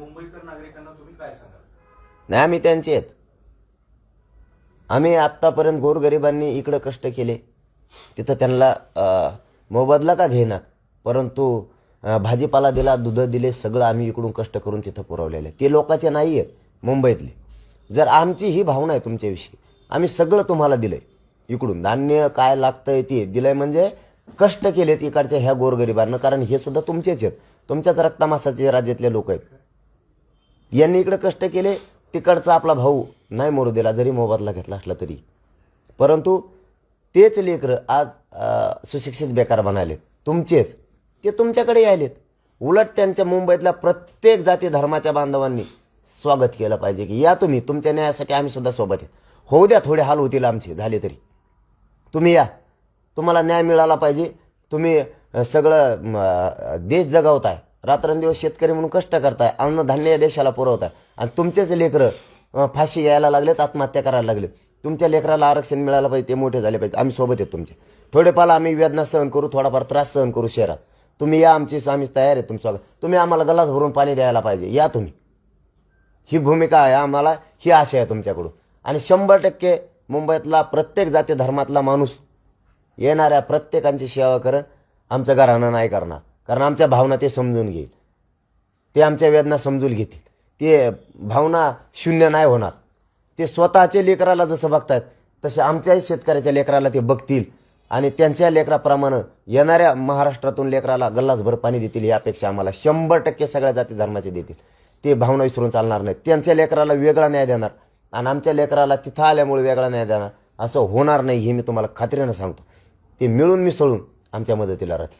मुंबईकर नागरिकांना तुम्ही काय सांगाल? नाही आम्ही त्यांचे आहेत. आम्ही आत्तापर्यंत गोरगरिबांनी इकडं कष्ट केले. तिथं त्यांना मोबदला का घेणार परंतु भाजीपाला दिला दूध दिले सगळं आम्ही इकडून कष्ट करून तिथं पुरवलेलं आहे. ते लोकांचे नाही आहेत मुंबईतले. जर आमची ही भावना आहे तुमच्याविषयी आम्ही सगळं तुम्हाला दिलंय इकडून. धान्य काय लागतंय ते दिलंय म्हणजे कष्ट केलेत इकडच्या ह्या गोरगरिबांना कारण हे सुद्धा तुमचेच आहेत. तुमच्याच रक्तामासाचे राज्यातले लोक आहेत. यांनी इकडे कष्ट केले तिकडचा आपला भाऊ नाही मरू दिला जरी मोबदला घेतला असला तरी. परंतु तेच लेकरं आज सुशिक्षित बेकार बनायलेत तुमचेच. ते तुमच्याकडे यायलेत. उलट त्यांच्या मुंबईतल्या प्रत्येक जाती धर्माच्या बांधवांनी स्वागत केलं पाहिजे की या तुम्ही तुमच्या न्यायासाठी आम्ही सुद्धा सोबत आहे होऊ द्या थोडे हाल होतील आमचे झाले तरी. तुम्ही या. तुम्हाला न्याय मिळाला पाहिजे. तुम्ही सगळं देश जगवताय. रात्रंदिवस शेतकरी म्हणून कष्ट करताय अन्नधान्य या देशाला पुरवताय. आणि तुमचेच लेकरं फाशी यायला लागलेत आत्महत्या करायला लागले तुमच्या लेकराला आरक्षण मिळालं पाहिजे ते मोठे झाले पाहिजे. आम्ही सोबत आहेत तुमचे. थोडेफार आम्ही वेदना सहन करू थोडाफार त्रास सहन करू शहरात. तुम्ही या आमची आम्ही तयार आहे तुमचं तुम्ही आम्हाला गलास भरून पाणी द्यायला पाहिजे. या तुम्ही. ही भूमिका आहे आम्हाला ही आशा आहे तुमच्याकडून. आणि शंभर टक्के मुंबईतला प्रत्येक जाती धर्मातला माणूस येणाऱ्या प्रत्येकांची सेवा करण आमच्या घरानं नाही करणार. कारण आमच्या भावना ते समजून घेईल. ते आमच्या वेदना समजून घेतील. ते भावना शून्य नाही होणार. ते स्वतःच्या लेकराला जसं बघतात तसे आमच्याही शेतकऱ्याच्या लेकराला ते बघतील. आणि त्यांच्या लेकराप्रमाणे येणाऱ्या महाराष्ट्रातून लेकराला गल्लासभर पाणी देतील ही अपेक्षा आम्हाला शंभर टक्के सगळ्या जाती धर्माचे देतील. ते भावना विसरून चालणार नाही त्यांच्या लेकराला वेगळा न्याय देणार आणि आमच्या लेकराला तिथं आल्यामुळे वेगळा न्याय देणार असं होणार नाही हे मी तुम्हाला खात्रीनं सांगतो. ते मिळून मिसळून आमच्या मदतीला राहतील.